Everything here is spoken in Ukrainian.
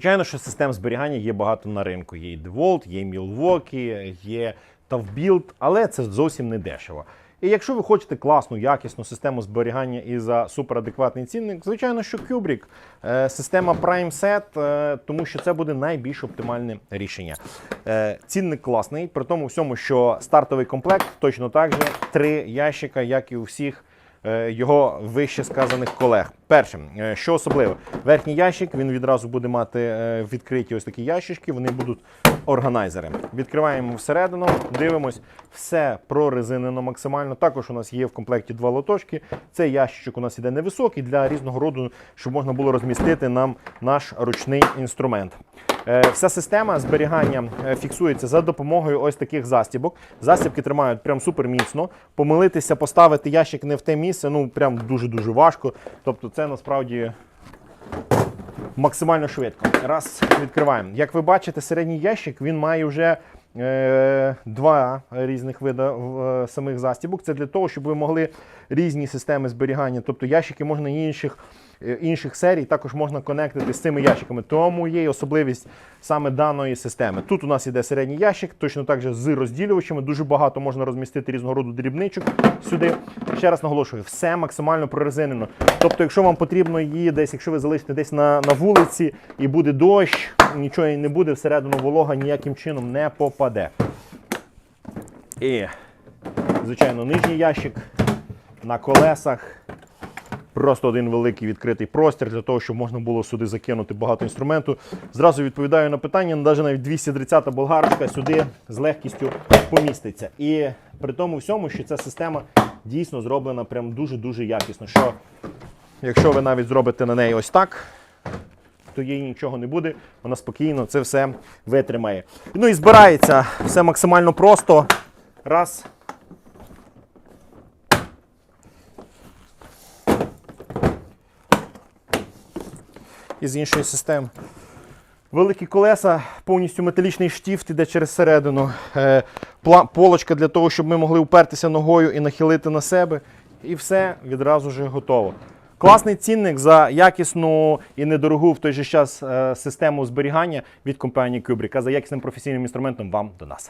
Звичайно, що систем зберігання є багато на ринку. Є і DeWalt, є Milwaukee, є ToughBuild, але це зовсім не дешево. І якщо ви хочете класну, якісну систему зберігання і за суперадекватний цінник, звичайно, що Kubrick, е, система Prime Set, е, тому що це буде найбільш оптимальне рішення. Е, Цінник класний, при тому всьому, що стартовий комплект точно так же три ящика, як і у всіх його вище сказаних колег. Перше, е, що особливо, верхній ящик він відразу буде мати е, відкриті ось такі ящички, вони будуть органайзери. Відкриваємо всередину, дивимось, все прорезинено максимально. Також у нас є в комплекті два лоточки. Цей ящичок у нас іде невисокий для різного роду, щоб можна було розмістити нам наш ручний інструмент. Е, Вся система зберігання е, фіксується за допомогою ось таких застібок. Застібки тримають прям супер міцно. Помилитися, поставити ящик не в те місце, ну прям дуже-дуже важко. Тобто це насправді максимально швидко. Раз, відкриваємо. Як ви бачите, середній ящик він має вже два різних види е, самих застібок. Це для того, щоб ви могли різні системи зберігання, тобто ящики можна інших, е, інших серій, також можна конектити з цими ящиками. Тому є особливість саме даної системи. Тут у нас іде середній ящик, точно так же з розділювачами. Дуже багато можна розмістити різного роду дрібничок сюди. Ще раз наголошую, все максимально прорезинено. Тобто, якщо вам потрібно її десь, якщо ви залишите десь на, на вулиці і буде дощ, нічого і не буде, всередину волога ніяким чином не попаде. І, звичайно, нижній ящик на колесах. Просто один великий відкритий простір для того, щоб можна було сюди закинути багато інструменту. Зразу відповідаю на питання, навіть навіть 230 болгарочка сюди з легкістю поміститься. І при тому всьому, що ця система дійсно зроблена прям дуже-дуже якісно. Що якщо ви навіть зробите на неї ось так, то їй нічого не буде, вона спокійно це все витримає. Ну і збирається все максимально просто. Раз. із іншої системи. Великі колеса, повністю металічний штіфт іде через середину. Е, полочка для того, щоб ми могли упертися ногою і нахилити на себе. І все відразу ж готово. Класний цінник за якісну і недорогу в той же час е, систему зберігання від компанії Kubrick, за якісним професійним інструментом вам до нас.